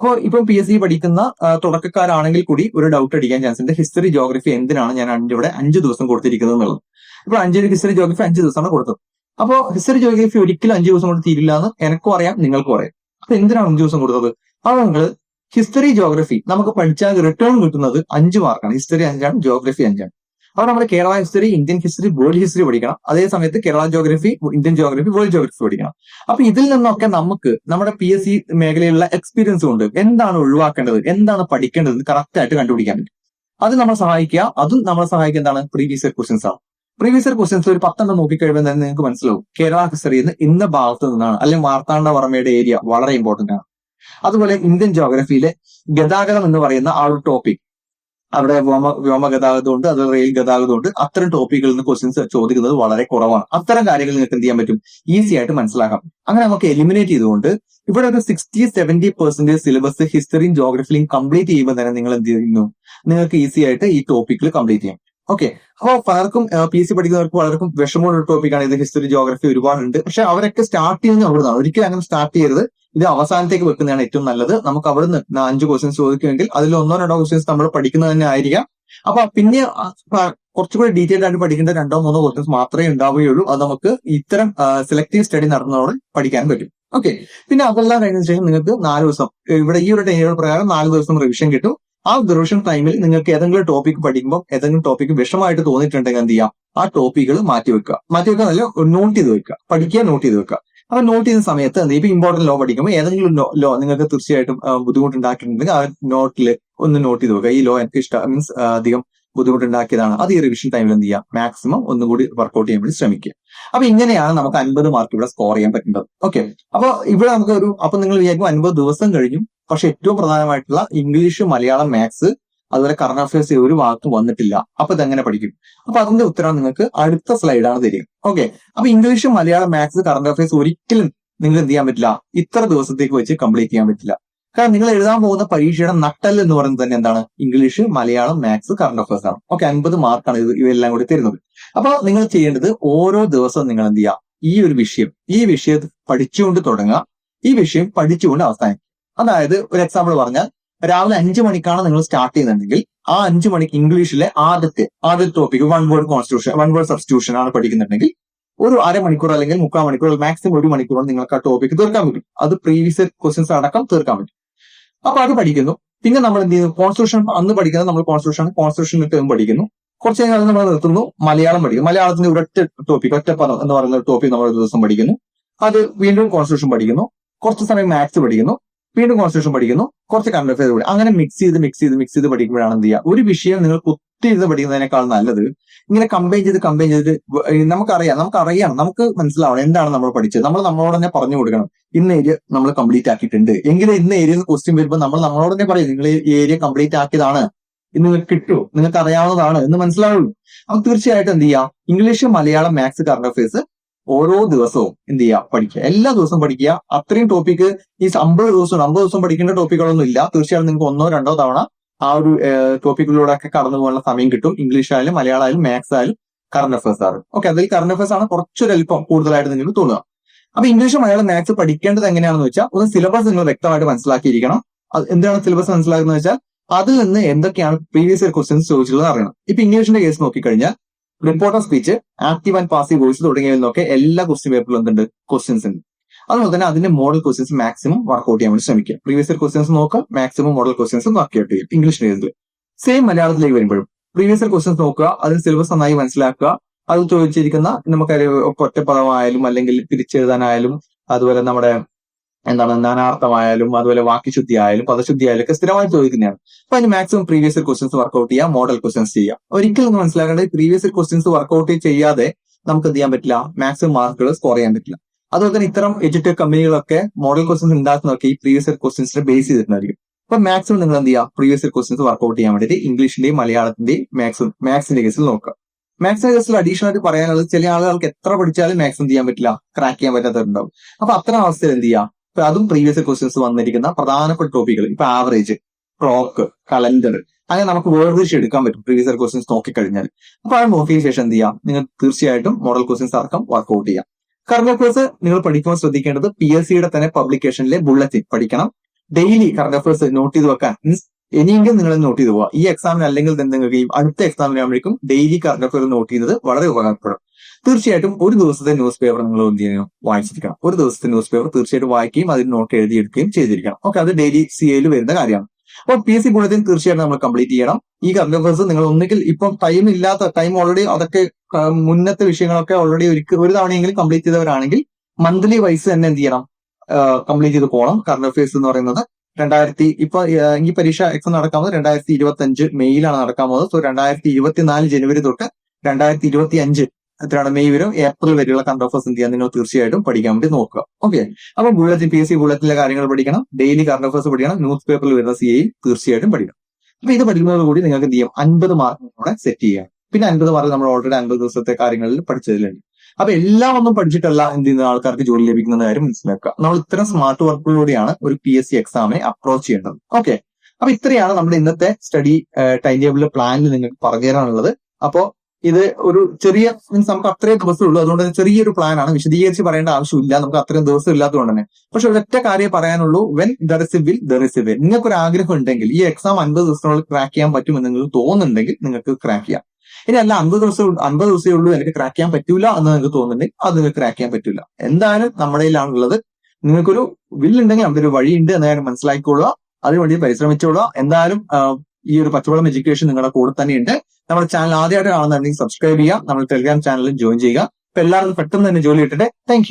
അപ്പോൾ ഇപ്പൊ പി എസ് സി പഠിക്കുന്ന തുടക്കക്കാരാണെങ്കിൽ കൂടി ഒരു ഡൗട്ട് അടിക്കാൻ ചാൻസ് ഉണ്ട്. ഹിസ്റ്ററി ജോഗ്രഫി എന്തിനാണ് ഞാൻ ഇവിടെ അഞ്ച് ദിവസം കൊടുത്തിരിക്കുന്നത് എന്നുള്ളത്. ഇപ്പോൾ അഞ്ച് ഹിസ്റ്ററി ജോഗ്രഫി അഞ്ച് ദിവസമാണ് കൊടുത്തത്. അപ്പോൾ ഹിസ്റ്ററി ജോഗ്രഫി ഒരിക്കലും അഞ്ച് ദിവസം കൊണ്ട് തീരില്ല എന്ന് എനിക്കും അറിയാം നിങ്ങൾക്കും അറിയാം. അപ്പൊ എന്തിനാണ് അഞ്ച് ദിവസം കൊടുത്തത്? അപ്പോൾ നിങ്ങൾ ഹിസ്റ്ററി ജോഗ്രഫി നമുക്ക് പഠിച്ചാൽ റിട്ടേൺ കിട്ടുന്നത് അഞ്ച് മാർക്കാണ് ഹിസ്റ്ററി അഞ്ചാണ് ജോഗ്രഫി അഞ്ചാണ്. അപ്പോൾ നമ്മൾ Kerala history Indian history world history പഠിക്കണം. അതേ സമയത്ത് Kerala geography Indian geography world geography പഠിക്കണം. അപ്പൊ ഇതിൽ നിന്നൊക്കെ നമുക്ക് നമ്മുടെ പി എസ് സി മേഖലയിലുള്ള എക്സ്പീരിയൻസ് കൊണ്ട് എന്താണ് ഒഴിവാക്കേണ്ടത്? എന്താണ് പഠിക്കേണ്ടത്? കറക്റ്റ് ആയിട്ട് കണ്ടുപിടിക്കാൻ പറ്റും. അത് നമ്മളെ സഹായിക്കുക. അതും നമ്മളെ സഹായിക്കുക എന്താണ്? പ്രീവിയസ് ഇയർ ക്വസ്റ്റ്യൻസ് ആണ്. പ്രീവിയസ് ഇയർ ക്വസ്റ്റ്യൻസ് ഒരു പത്തെണ്ണം നോക്കിക്കഴിയുമ്പോൾ തന്നെ നിങ്ങൾക്ക് മനസ്സിലാവും. കേരള ഹിസ്റ്ററിയിൽ ഇന്ന ഭാഗത്ത് നിന്നാണ്. അല്ലെങ്കിൽ മാർത്താണ്ഡവർമ്മയുടെ ഏരിയ വളരെ ഇമ്പോർട്ടന്റ് ആണ്. അതുപോലെ ഇന്ത്യൻ ജോഗ്രഫിയിലെ ഗതാഗതം എന്ന് പറയുന്ന ആ ഒരു ടോപ്പിക് അവിടെ വ്യോമ വ്യോമ ഗതാഗതം ഉണ്ട് അത് റെയിൽ ഗതാഗതം ഉണ്ട് അത്തരം ടോപ്പിക്കുകളിൽ നിന്ന് ക്വസ്റ്റ്യൻസ് ചോദിക്കുന്നത് വളരെ കുറവാണ്. അത്തരം കാര്യങ്ങൾ നിങ്ങൾക്ക് എന്ത് ചെയ്യാൻ പറ്റും? ഈസി ആയിട്ട് മനസ്സിലാക്കാം. അങ്ങനെ നമുക്ക് എലിമിനേറ്റ് ചെയ്തുകൊണ്ട് ഇവിടെ ഒരു സിക്സ്റ്റി സെവന്റി പെർസെന്റേജ് സിലബസ് ഹിസ്റ്ററിയും ജോഗ്രഫിയും കംപ്ലീറ്റ് ചെയ്യുമ്പോൾ തന്നെ നിങ്ങൾ എന്ത് ചെയ്യുന്നു? നിങ്ങൾക്ക് ഈസി ആയിട്ട് ഈ ടോപ്പിക്കിൽ കംപ്ലീറ്റ് ചെയ്യാം. ഓക്കെ അപ്പോൾ പലർക്കും പി സി പഠിക്കുന്നവർക്ക് പലർക്കും വിഷമമുള്ള ടോപ്പിക്കാണ് ഇത് ഹിസ്റ്ററി ജോഗ്രഫി ഒരുപാടുണ്ട്. പക്ഷെ അവരൊക്കെ സ്റ്റാർട്ട് ചെയ്യുന്നത് അവിടെ നിന്നാണ് ഒരിക്കലും അങ്ങനെ സ്റ്റാർട്ട് ചെയ്യരുത്. ഇത് അവസാനത്തേക്ക് വെക്കുന്നതാണ് ഏറ്റവും നല്ലത്. നമുക്ക് അവിടുന്ന് അഞ്ച് ക്വസ്റ്റ്യൻസ് ചോദിക്കുമെങ്കിൽ അതിൽ ഒന്നോ രണ്ടോ ക്വസ്റ്റ്യൻസ് നമ്മൾ പഠിക്കുന്നത് തന്നെ ആയിരിക്കാം. അപ്പൊ പിന്നെ കുറച്ചുകൂടി ഡീറ്റെയിൽ ആയിട്ട് പഠിക്കേണ്ട രണ്ടോ മൂന്നോ ക്വസ്റ്റ്യൻസ് മാത്രമേ ഉണ്ടാവുകയുള്ളൂ. അത് നമുക്ക് ഇത്തരം സെലക്ടീവ് സ്റ്റഡി നടന്നതോടെ പഠിക്കാൻ പറ്റും. ഓക്കെ പിന്നെ അതെല്ലാം കഴിഞ്ഞ ശേഷം നിങ്ങൾക്ക് നാല് ദിവസം ഇവിടെ ഈ ഒരു ടൈം പ്രകാരം നാല് ദിവസം റിവിഷൻ കിട്ടും. ആ റിവിഷൻ ടൈമിൽ നിങ്ങൾക്ക് ഏതെങ്കിലും ടോപ്പിക് പഠിക്കുമ്പോൾ ഏതെങ്കിലും ടോപ്പിക് വിഷമമായിട്ട് തോന്നിയിട്ടുണ്ടെങ്കിൽ എന്ത് ചെയ്യാം? ആ ടോപ്പിക്കുകൾ മാറ്റി വെക്കുക മാറ്റി വെക്കുക നല്ല നോട്ട് ചെയ്ത് വെക്കുക. പഠിക്കുക നോട്ട് ചെയ്ത് വെക്കുക. അപ്പൊ നോട്ട് ചെയ്യുന്ന സമയത്ത് ചെയ്യും? ഇപ്പൊ ഇമ്പോർട്ടന്റ് ലോ പഠിക്കുമ്പോൾ ഏതെങ്കിലും ലോ നിങ്ങൾക്ക് തീർച്ചയായിട്ടും ബുദ്ധിമുട്ടുണ്ടാക്കിയിട്ടുണ്ടെങ്കിൽ ആ നോട്ടിൽ ഒന്ന് നോട്ട് ചെയ്ത് നോക്കുക ഈ ലോ എനിക്ക് ഇഷ്ടം മീൻസ് അധികം ബുദ്ധിമുട്ടുണ്ടാക്കിയതാണ്. അത് ഈ റിവിഷൻ ടൈമിൽ എന്ത് ചെയ്യുക മാക്സിമം ഒന്നുകൂടി വർക്ക്ഔട്ട് ചെയ്യാൻ വേണ്ടി ശ്രമിക്കുക. അപ്പൊ ഇങ്ങനെയാണ് നമുക്ക് അൻപത് മാർക്ക് ഇവിടെ സ്കോർ ചെയ്യാൻ പറ്റുന്നത്. ഓക്കെ അപ്പൊ ഇവിടെ നമുക്ക് ഒരു അപ്പൊ നിങ്ങൾ വിചാരിക്കും അൻപത് ദിവസം കഴിഞ്ഞു. പക്ഷെ ഏറ്റവും പ്രധാനമായിട്ടുള്ള ഇംഗ്ലീഷ് മലയാളം മാത്സ് അതുപോലെ കറണ്ട് അഫയേഴ്സ് ഒരു വാക്ക് വന്നിട്ടില്ല. അപ്പൊ ഇതെങ്ങനെ പഠിക്കും? അപ്പൊ അതിന്റെ ഉത്തരം നിങ്ങൾക്ക് അടുത്ത സ്ലൈഡാണ് തരിക. ഓക്കെ അപ്പൊ English Malayalam maths current affairs ഒരിക്കലും നിങ്ങൾ എന്ത് ചെയ്യാൻ പറ്റില്ല. ഇത്ര ദിവസത്തേക്ക് വെച്ച് കംപ്ലീറ്റ് ചെയ്യാൻ പറ്റില്ല. കാരണം നിങ്ങൾ എഴുതാൻ പോകുന്ന പരീക്ഷയുടെ നട്ടൽ എന്ന് പറയുന്നത് തന്നെ എന്താണ്? English Malayalam maths current affairs ആണ്. ഓക്കെ അൻപത് മാർക്കാണ് ഇത് ഇവയെല്ലാം കൂടി തരുന്നത്. അപ്പൊ നിങ്ങൾ ചെയ്യേണ്ടത് ഓരോ ദിവസവും നിങ്ങൾ എന്ത് ചെയ്യുക ഈ ഒരു വിഷയം ഈ വിഷയം പഠിച്ചുകൊണ്ട് തുടങ്ങുക. ഈ വിഷയം പഠിച്ചുകൊണ്ട് അവസാനിക്കും അതായത് ഒരു എക്സാമ്പിൾ പറഞ്ഞാൽ രാവിലെ അഞ്ചു മണിക്കാണ് നിങ്ങൾ സ്റ്റാർട്ട് ചെയ്യുന്നുണ്ടെങ്കിൽ ആ അഞ്ചു മണിക്ക് ഇംഗ്ലീഷിലെ ആദ്യത്തെ ആദ്യത്തെ topic one word constitution one word substitution ആണ് പഠിക്കുന്നുണ്ടെങ്കിൽ ഒരു അരമണിക്കൂർ അല്ലെങ്കിൽ മുക്കാൽ മണിക്കൂർ മാക്സിമം ഒരു മണിക്കൂർ നിങ്ങൾക്ക് ആ ടോപ്പിക് തീർക്കാൻ പറ്റും. അത് പ്രീവിയസ് ക്വസ്റ്റ്യൻസ് അടക്കം തീർക്കാൻ പറ്റും. അപ്പൊ അത് പഠിക്കുന്നു. പിന്നെ നമ്മൾ എന്ത് ചെയ്യുന്നു? കോൺസ്റ്റിറ്റ്യൂഷൻ അന്ന് പഠിക്കുന്നത് നമ്മൾ കോൺസ്റ്റിറ്റ്യൂഷൻ കോൺസ്റ്റിറ്റ്യൂഷൻ ടേം പഠിക്കുന്നു. കുറച്ച് കഴിഞ്ഞാൽ നമ്മൾ നിർത്തുന്നു. മലയാളം പഠിക്കും മലയാളത്തിന്റെ ഒരൊറ്റ ടോപ്പിക് ഒറ്റ പദം എന്ന് പറയുന്ന ടോപ്പിക് നമ്മൾ ഒരു ദിവസം പഠിക്കുന്നു. അത് വീണ്ടും കോൺസ്റ്റിറ്റ്യൂഷൻ പഠിക്കുന്നു. കുറച്ച് സമയം മാത്സ് പഠിക്കുന്നു. വീണ്ടും കോൺസ്റ്റിറ്റ്യൂഷൻ പഠിക്കുന്നു. കുറച്ച് കറണ്ട് അഫയർ പഠിക്കും അങ്ങനെ മിക്സ് ചെയ്ത് മിക്സ് ചെയ്ത് മിക്സ് ചെയ്ത് പഠിക്കുമ്പോഴാണ് എന്ത് ചെയ്യുക? ഒരു വിഷയം നിങ്ങൾ കുത്തി ഇത് പഠിക്കുന്നതിനേക്കാൾ നല്ലത് ഇങ്ങനെ കമ്പൈൻ ചെയ്ത് കമ്പൈൻ ചെയ്തിട്ട് നമുക്കറിയാം നമുക്ക് നമുക്കറിയാം നമുക്ക് മനസ്സിലാവണം എന്താണ് നമ്മൾ പഠിച്ചത്. നമ്മൾ നമ്മളോട് തന്നെ പറഞ്ഞു കൊടുക്കണം. ഇന്ന ഏരിയ നമ്മൾ കംപ്ലീറ്റ് ആക്കിയിട്ടുണ്ട്. എങ്കിലും ഇന്ന ഏരിയയിൽ ക്വസ്റ്റ്യൻ വരുമ്പോൾ നമ്മൾ നമ്മളോട് തന്നെ പറയും നിങ്ങൾ ഈ ഏരിയ കംപ്ലീറ്റ് ആക്കിയതാണ്. ഇത് നിങ്ങൾക്ക് കിട്ടുമോ നിങ്ങൾക്ക് അറിയാവുന്നതാണ്. എന്ന് മനസ്സിലാവുള്ളൂ. അപ്പൊ തീർച്ചയായിട്ടും എന്ത് ചെയ്യാം English Malayalam maths current affairs ഓരോ ദിവസവും എന്ത് ചെയ്യുക പഠിക്കുക. എല്ലാ ദിവസവും പഠിക്കുക. അത്രയും ടോപ്പിക്ക് ഈ അമ്പത് ദിവസം അമ്പത് ദിവസം പഠിക്കേണ്ട ടോപ്പിക്കുകളൊന്നും ഇല്ല. തീർച്ചയായും നിങ്ങൾക്ക് ഒന്നോ രണ്ടോ തവണ ആ ഒരു ടോപ്പിക്കിലൂടെ ഒക്കെ കടന്നു പോകാനുള്ള സമയം കിട്ടും. ഇംഗ്ലീഷ് ആയാലും മലയാളം ആയാലും മാത്സ് ആയാലും കറണ്ട് അഫയേഴ്സ് ആണ് ഓക്കെ അതിൽ കറണ്ട് അഫയേഴ്സ് ആണ് കുറച്ചൊരു അല്പം കൂടുതലായിട്ട് നിങ്ങൾക്ക് തോന്നുക. അപ്പൊ ഇംഗ്ലീഷ് മലയാളം മാത്സ് പഠിക്കേണ്ടത് എങ്ങനെയാണെന്ന് വെച്ചാൽ ഒന്ന് സിലബസ് നിങ്ങൾ വ്യക്തമായിട്ട് മനസ്സിലാക്കിയിരിക്കണം. എന്താണ് സിലബസ് മനസ്സിലാക്കുന്നത് വെച്ചാൽ അതിൽ നിന്ന് എന്തൊക്കെയാണ് പ്രീവിയസ് ഇയർ ക്വസ്റ്റ്യൻസ് ചോദിച്ചിട്ടുള്ളത് അറിയണം. ഇപ്പൊ ഇംഗ്ലീഷിന്റെ കേസ് നോക്കിക്കഴിഞ്ഞാൽ reported speech active and passive voice തുടങ്ങിയതിൽ നിന്നൊക്കെ എല്ലാ ക്വസ്റ്റ്യൻ പേപ്പറിലും എന്തുണ്ട്? ക്വസ്റ്റ്യൻസ് ഉണ്ട്. അതുപോലെ തന്നെ അതിന്റെ മോഡൽ ക്വസ്റ്റ്യൻസ് മാക്സിമം വർക്ക്ഔട്ട് ചെയ്യാൻ വേണ്ടി ശ്രമിക്കുക. പ്രീവിയസ് ഇയർ ക്വസ്റ്റ്യൻസ് നോക്കുക maximum model questions work out ചെയ്യും ഇംഗ്ലീഷ് കേസിൽ സെയിം മലയാളത്തിലേക്ക് വരുമ്പോഴും. പ്രീവിയസ് ഇയർ ക്വസ്റ്റ്യൻസ് നോക്കുക അതിന് സിലബസ് നന്നായി മനസ്സിലാക്കുക. അത് ചോദിച്ചിരിക്കുന്ന നമുക്ക് ഒറ്റപ്പദമായാലും അല്ലെങ്കിൽ പിരിച്ചെഴുതാനായാലും അതുപോലെ നമ്മുടെ എന്താണ് നാനാർത്ഥമായാലും അതുപോലെ വാക്യശുദ്ധി ആയാലും പദശുദ്ധി ആയാലും ഒക്കെ സ്ഥിരമായി ചോദിക്കുന്നതാണ്. അപ്പൊ അതിന് maximum previous questions work out ചെയ്യുക മോഡൽ ക്വസ്റ്റ്യൻസ് ചെയ്യുക ഒരിക്കലും ഒന്ന് മനസ്സിലാക്കേണ്ടത് പ്രീവിയസ് ക്വസ്റ്റ്യൻസ് വർക്ക്ഔട്ട് ചെയ്യാതെ നമുക്ക് എന്ത് ചെയ്യാൻ പറ്റില്ല? മാക്സിമം മാർക്കുകൾ സ്കോർ ചെയ്യാൻ പറ്റില്ല. അതുപോലെ തന്നെ ഇത്തരം എഡ്യൂടെക് കമ്പനികളൊക്കെ മോഡൽ ക്വസ്റ്റ്യൻസ് ഉണ്ടാക്കുന്നതൊക്കെ ഈ പ്രീവിയസ് ക്വസ്റ്റ്യൻസിനെ ബേസ് ചെയ്തിട്ടുണ്ടായിരിക്കും. അപ്പൊ മാക്സിമം നിങ്ങൾ എന്ത് ചെയ്യുക? പ്രീവിയസ് ക്വസ്റ്റ്യൻസ് വർക്ക്ഔട്ട് ചെയ്യാൻ വേണ്ടിയിട്ട് ഇംഗ്ലീഷിന്റെയും മലയാളത്തിന്റെയും മാക്സിമം മാത്സിന്റെ കേസിൽ നോക്കുക. മാത്സിന്റെ കേസിൽ അഡീഷണൽ ആയിട്ട് പറയാനുള്ളത് ചില ആളുകൾക്ക് എത്ര പഠിച്ചാലും എന്ത് ചെയ്യാൻ പറ്റില്ല. ക്രാക്ക് ചെയ്യാൻ പറ്റാത്തവരുണ്ടാവും. അപ്പൊ അത്തരം അവസ്ഥയിൽ എന്ത് ചെയ്യുക? ഇപ്പൊ അതും പ്രീവിയസ് ക്വസ്റ്റ്യൻസ് വന്നിരിക്കുന്ന പ്രധാനപ്പെട്ട ടോപ്പിക്കുകൾ ഇപ്പൊ ആവറേജ് ക്ലോക്ക് കലണ്ടർ അങ്ങനെ നമുക്ക് വേർതിരിച്ച് എടുക്കാൻ പറ്റും പ്രീവിയസ് ക്വസ്റ്റ്യൻസ് നോക്കിക്കഴിഞ്ഞാൽ. അപ്പൊ ആ നോക്കിയ ശേഷം എന്ത് ചെയ്യാം? നിങ്ങൾ തീർച്ചയായിട്ടും മോഡൽ ക്വസ്റ്റ്യൻസ് അടക്കം വർക്ക്ഔട്ട് ചെയ്യാം. കറണ്ട് അഫയേഴ്സ് നിങ്ങൾ പഠിക്കുമ്പോൾ ശ്രദ്ധിക്കേണ്ടത് പി എസ് സിയുടെ തന്നെ പബ്ലിക്കേഷനിലെ ബുള്ളറ്റിൻ പഠിക്കണം. ഡെയിലി കറണ്ട് അഫയേഴ്സ് നോട്ട് ചെയ്ത് വെക്കാൻ മീൻസ് ഇനിയെങ്കിലും നിങ്ങൾ നോട്ട് ചെയ്ത് പോവുക. ഈ എക്സാമിന് അല്ലെങ്കിൽ എന്തെങ്കിലും അടുത്ത എക്സാമിനാകുമ്പോഴേക്കും ഡെയിലി കറണ്ട് അഫയർ നോട്ട് ചെയ്യുന്നത് വളരെ ഉപകാരപ്പെടും. തീർച്ചയായിട്ടും ഒരു ദിവസത്തെ ന്യൂസ് പേപ്പർ നിങ്ങൾ എന്ത് ചെയ്യണം വായിച്ചിരിക്കണം. ഒരു ദിവസത്തെ ന്യൂസ് പേപ്പർ തീർച്ചയായിട്ടും വായിക്കുകയും അതിന് നോട്ട് എഴുതിയെടുക്കുകയും ചെയ്തിരിക്കണം. ഓക്കെ അത് ഡെയിലി സി എയിൽ വരുന്ന കാര്യമാണ്. അപ്പോൾ പി എസ് സി ബുള്ളറ്റിൻ തീർച്ചയായിട്ടും നമ്മൾ കംപ്ലീറ്റ് ചെയ്യണം. ഈ കമ്പ്യൂട്ടേഴ്സ് നിങ്ങൾ ഒന്നുകിൽ ഇപ്പം ടൈം ഇല്ലാത്ത ടൈം ഓൾറെഡി അതൊക്കെ മുന്നത്തെ വിഷയങ്ങളൊക്കെ ഓൾറെഡി ഒരു തവണയെങ്കിലും കംപ്ലീറ്റ് ചെയ്തവരാണെങ്കിൽ മന്ത്ലി വൈസ് തന്നെ എന്ത് ചെയ്യണം? കംപ്ലീറ്റ് ചെയ്ത് പോകണം. കറണ്ട് അഫയേഴ്സ് എന്ന് പറയുന്നത് രണ്ടായിരത്തി ഇപ്പൊ ഈ പരീക്ഷ എക്സാം നടക്കാൻ പോകുന്നത് രണ്ടായിരത്തി ഇരുപത്തി അഞ്ച് മെയ്യിലാണ് നടക്കാൻ പോകുന്നത്. സോ രണ്ടായിരത്തി ഇരുപത്തിനാല് ജനുവരി തൊട്ട് രണ്ടായിരത്തി ഇരുപത്തി അഞ്ച് എത്രയാണ്? മെയ് വരും. ഏപ്രിൽ വരെയുള്ള കറണ്ട് ഓഫേഴ്സ് എന്ത് ചെയ്യാൻ നിങ്ങൾ തീർച്ചയായിട്ടും പഠിക്കാൻ വേണ്ടി നോക്കുക. ഓക്കെ അപ്പൊ ബുള്ളറ്റിൻ പി എസ് സി ബുള്ളറ്റിലെ കാര്യങ്ങൾ പഠിക്കണം. ഡെയിലി കറണ്ട് അഫേഴ്സ് പഠിക്കണം. ന്യൂസ് പേപ്പറിൽ വരുന്ന സി ഐ തീർച്ചയായിട്ടും പഠിക്കണം. അപ്പൊ ഇത് പഠിക്കുന്നത് കൂടി നിങ്ങൾക്ക് എന്ത് ചെയ്യാം? അൻപത് മാർക്ക് കൂടെ സെറ്റ് ചെയ്യാം. പിന്നെ അൻപത് മാർക്ക് നമ്മൾ ഓൾറെഡി അൻപത് ദിവസത്തെ കാര്യങ്ങളിൽ പഠിച്ചതിലുണ്ട്. അപ്പൊ എല്ലാം ഒന്നും പഠിച്ചിട്ടല്ല എന്ത് ചെയ്യുന്ന ആൾക്കാർക്ക് ജോലി ലഭിക്കുന്ന കാര്യം മനസ്സിലാക്കുക. നമ്മൾ ഇത്തരം സ്മാർട്ട് വർക്കുകളിലൂടെയാണ് ഒരു പി എസ് സി എക്സാമിനെ അപ്രോച്ച് ചെയ്യേണ്ടത്. ഓക്കെ അപ്പൊ ഇത്രയാണ് നമ്മുടെ ഇന്നത്തെ സ്റ്റഡി ടൈം ടേബിൾ പ്ലാനിൽ നിങ്ങൾക്ക് പറഞ്ഞു തരാനുള്ളത് അപ്പോ ഇത് ഒരു ചെറിയ മീൻസ് നമുക്ക് അത്രയും ദിവസമേ ഉള്ളൂ അതുകൊണ്ട് ചെറിയൊരു പ്ലാൻ ആണ്. വിശദീകരിച്ച് പറയേണ്ട ആവശ്യമില്ല. നമുക്ക് അത്രയും ദിവസം ഇല്ലാത്തതുകൊണ്ട് തന്നെ. പക്ഷെ ഒരൊറ്റ കാര്യം പറയാനുള്ളൂ. When there is will there is a നിങ്ങൾക്ക് ഒരു ആഗ്രഹം ഉണ്ടെങ്കിൽ ഈ എക്സാം അൻപത് ദിവസത്തിനുള്ളിൽ ക്രാക്ക് ചെയ്യാൻ പറ്റുമെന്ന് നിങ്ങൾക്ക് തോന്നുന്നുണ്ടെങ്കിൽ നിങ്ങൾക്ക് ക്രാക്ക് ചെയ്യാം. ഇനി അല്ല അൻപത് ദിവസം അൻപത് ദിവസമേ ഉള്ളൂ എനിക്ക് ക്രാക്ക് ചെയ്യാൻ പറ്റൂല എന്ന് നിങ്ങൾക്ക് തോന്നുന്നുണ്ടെങ്കിൽ അത് നിങ്ങൾക്ക് ക്രാക്ക് ചെയ്യാൻ പറ്റില്ല എന്തായാലും നമ്മുടെ കയ്യിലാണുള്ളത്. നിങ്ങൾക്കൊരു വില്ലുണ്ടെങ്കിൽ അവിടെ ഒരു വഴിയുണ്ട് എന്ന് കാര്യം മനസ്സിലാക്കിക്കൊള്ളുക. അതിനുവേണ്ടി പരിശ്രമിച്ചോളുക. എന്തായാലും ഈ ഒരു പച്ചവെള്ളം എഡ്യൂക്കേഷൻ നിങ്ങളുടെ കൂടെ തന്നെയുണ്ട്. നമ്മുടെ ചാനൽ ആദ്യമായിട്ട് കാണുന്നുണ്ടെങ്കിൽ സബ്സ്ക്രൈബ് ചെയ്യുക. നമ്മൾ ടെലിഗ്രാം ചാനലിൽ ജോയിൻ ചെയ്യുക. അപ്പൊ എല്ലാവരും പെട്ടെന്ന് തന്നെ ജോലി കിട്ടട്ടെ. താങ്ക്